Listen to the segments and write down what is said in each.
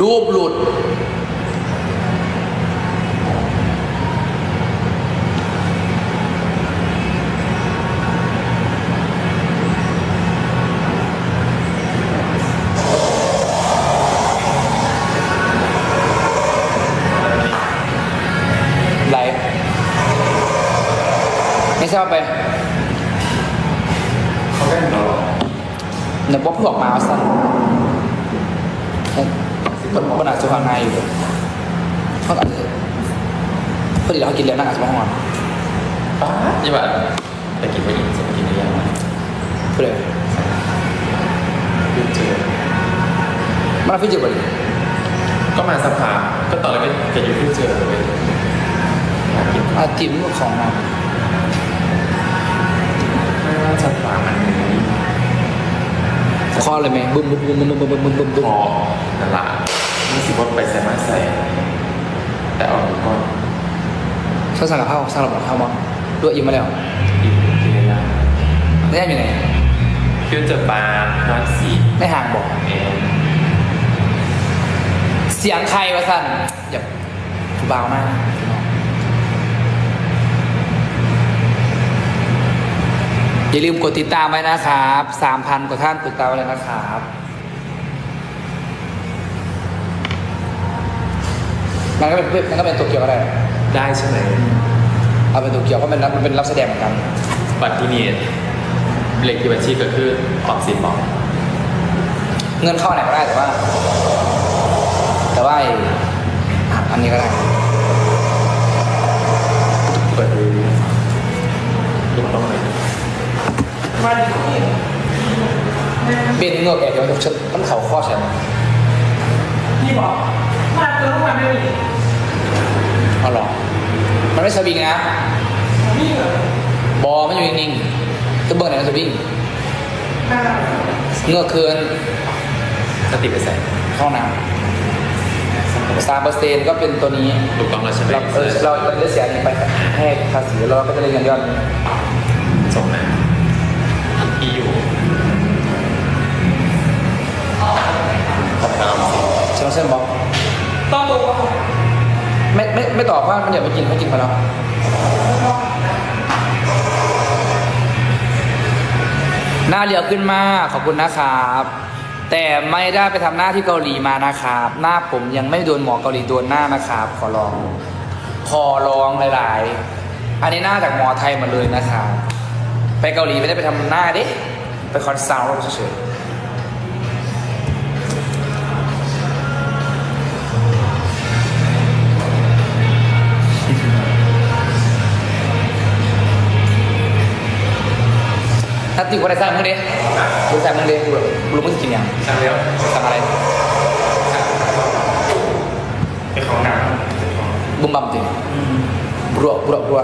รูปหลุด ไม่ทราบไปเขาเล่นเราเหรอหนึ่งว่าเพื่อออกมาเอาสั้นบนบนอาจจะวางในอยู่เลยเขาอาจจะพอดีเรากินแล้วนั่งอาจจะมาห้องป้าที่แบบไปกินไปอีกจะไปกินอะไรยังไงเพื่อเลยคือเจอมันฟิจิบเลยก็มาสภาก็ตอนแรกก็จะอยู่ที่เจอเลยอยากกินอาจิมของมัน สภามันคอเลยไหมบึ้มบึ้มบึ้มบึ้มบึ้มบึ้มบึ้มบึ้มพอนั่นละรู้สึกว่าไปใส่มาใส่ แต่เอาหนูก่อนถ้าสั่งกับข้าวสั่งกับข้าวมั้งด้วยอิ่มมาแล้วกินกินอะไรยังได้อยู่ไหนฟิวเจอร์บาร์นอนสีได้ห่างบอกเองเสียงใครวะสั่นอย่าเบามาก อย่าลืมกดติดตามไว้นะครับสามพันกว่าท่านกดติดตามไว้เลยนะครับมันก็เป็นมันก็เป็นตัวเกียวก็ได้ได้ใช่ไหมเอาเป็นตัวเกียวก็เป็นรับมันเป็นรับแสดงเหมือนกัน บัตรที่นี่เลขที่บัญชีก็คือออมสินบอกเงินเข้าไหนก็ได้แต่ว่า แต่ว่าไอ้อะอันนี้ก็ได้ เปิดดู เบนเงือกแอบเดี๋ยวฉันต้องเข่าข้อฉันพี่บอกมาเจอลูกมันไม่มีเอาหรอมันไม่สวิงนะพี่เหรอบอมันอยู่นิ่งๆจะเบิร์ไหนมันสวิงอ่าเงือกคืนสติไปใส่ห้องน้ำสามเปอร์เซ็นต์ก็เป็นตัวนี้ถูกต้องแล้วใช่ไหมเราเออเราเราได้เสียอันนี้ไปให้ภาษีเราก็จะได้เงินยอดนี้ส่งมาที่ ของทางออมสินใช่ไหมเส้นบอกต้องดูว่าไม่ไม่ไม่ตอบว่ามันอยากไปกินไม่กินไปแล้วหน้าเหลียวขึ้นมากขอบคุณนะครับ แต่ไม่ได้ไปทำหน้าที่เกาหลีมานะครับ หน้าผมยังไม่โดนหมอเกาหลีโดนหน้านะครับ ขอลอง ขอลองหลาย ๆ อันนี้หน้าจากหมอไทยหมาเลยนะครับ ไปเกาหลีไม่ได้ไปทำหน้าดิ ไปคอนซัลท์เฉย ๆถ้าติวก็ได้สร้างมึงดิดูสร้างมึงดิกูรู้มึงจะกินยังช่างแล้วสั่งอะไรไปของหนังบุ้มบัมจริงรัวรัวรัว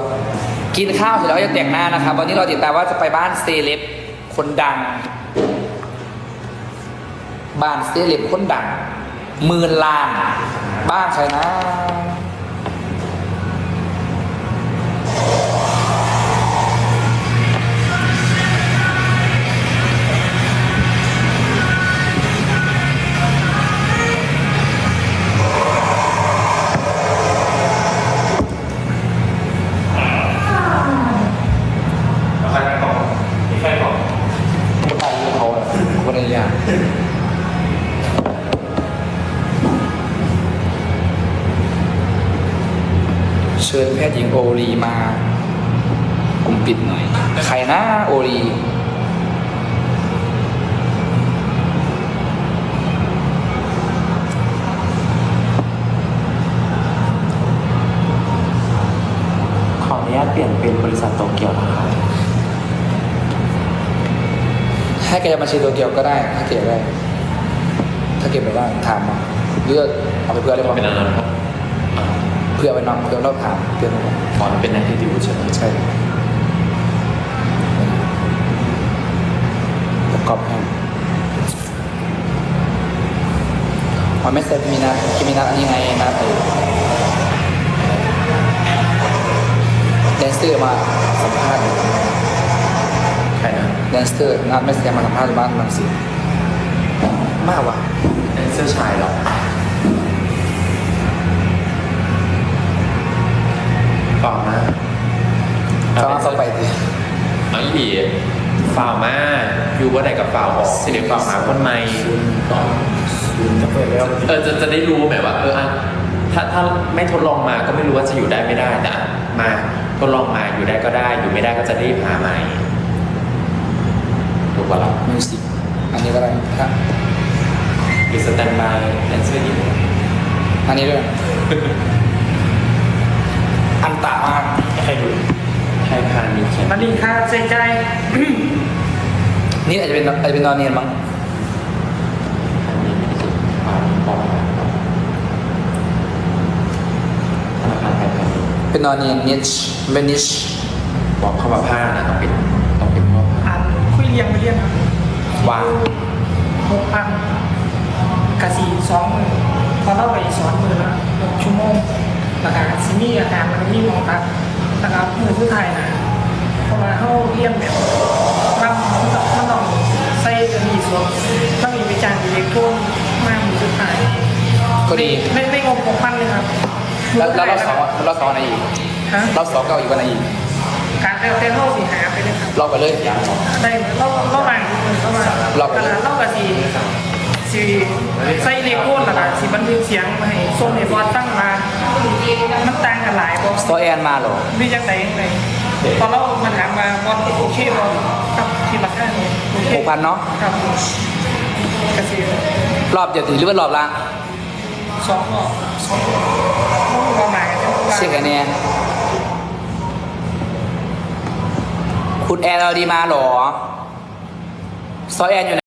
กินข้าวเสร็จแล้วก็จะแต่งหน้านะครับ วันนี้เราติดตามว่าจะไปบ้านเซเลบคนดัง บ้านเซเลบคนดังหมื่นล้าน บ้านใครนะ ชิญแพทย์หญิงโอรีมากลุ่มปิดหน่อย ใครนะโอรีขออนุญาตเปลี่ยนเป็นบริษัทโตเกียวนะครับให้แกจะมาชีโตเกียวก็ได้ ถ้าเก็บได้ ถ้าเก็บไปได้ถามมาเลือกเอาไปเพื่ออะไรบ้างเป็นอะไรนะครับ เพื่อไปนำเพื่อเราถามเพื่อนเราขอเป็นในที่ดิวใช่ไหมใช่ประกอบให้อ๋อไม่เซ็ตมีนัดมีนัดอันนี้ไงนัดไอ้แดนเซเซอร์มาสัมภาษณ์ใครนะแดนเซอร์งานไม่แสดงมาสัมภาษณ์อยู่บ้านบางสิมากว่ะแดนเซอร์ชายเหรอ อยู่ว่าใดกับฝ่าวออกสิเดี๋ยวฝ่าวมาคนใหม่จะเปิดแล้วเออจะจะได้รู้ไหมว่าเอออะถ้าถ้าไม่ทดลองมาก็ไม่รู้ว่าจะอยู่ได้ไม่ได้แต่อะมาทดลองมาอยู่ได้ก็ได้ อยู่ไม่ได้ก็จะรีบหาใหม่ถูกปะล่ะมิวสิกอันนี้ก็ได้ถ้าหรือสแตนบายแดนเซอร์ยิงอันนี้ด้วย อันตามากใครดูไทยพาณิชย์มันดีค่าใช้ใจาย นี่อาจจะเป็นอาจจะเป็นนอนเนียนมั้งความปลอดภัยธนาคารไทยพาณิชย์เป็นนอนเนียนนิชเป็นนิชบอกเข้ามาผ้านะต้องเป็นต้องเป็นพ่อผ้าอ่านคุยเรียงไปเรียงครับวางหกพันกะสีสองมือพอเราไปสอนมือละหกชั่วโมงแล้วก็ซิมีอาการมันก็มีหมองตัดนะครับมือผู้ไทยนะเพราะว่าเขาเรียนแบบ ใส่กระดี่ส่วนต้องมีวิจารณ์อิเล็กโทรนมากมือผู้ไทยก็ดี ไม่ไม่งบหกพันเลยครับแล้วแล้วรอบสองรอบสองอะไรอีกฮะรอบสองก็เอาอีกวันไหนอีกการเต้นเต้นเข้าสีหาไปเลยครับรอบไปเลยได้เราเราบางเราบางรอบไปเลยเรากับสีสีใส่เลโก้แล้วก็สีบันทึกเสียงมาให้ส่งให้บอสตั้งมามันต่างกันหลายบอสซอแอนมาเหรอมีจังไดยังไงตอนเรามาถามมาบอสโอเคบอสกับที่ราคาเนี่ยโอเค หกพันเนาะครับกระสีรอบเดียวถึงหรือว่ารอบละสองรอบสองรอบประมาณกันเช็คไอ้เนี่ยคุณแอนเราดีมาเหรอซอแอนอยู่ไหน